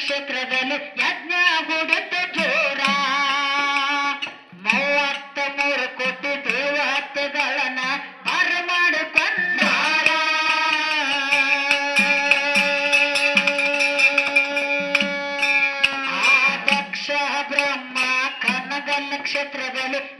ಕ್ಷೇತ್ರದಲ್ಲಿ ಯಜ್ಞ ಗುಡಿತ ಜೋರ. ಮೂವತ್ತ ಮೂರು ಕೋಟಿ ದೇವತೆಗಳನ್ನ ಬರ ಮಾಡಿಕೊಂಡಾರ. ಆ ದಕ್ಷ ಬ್ರಹ್ಮ ಕನಗಲ್ಲ ಕ್ಷೇತ್ರದಲ್ಲಿ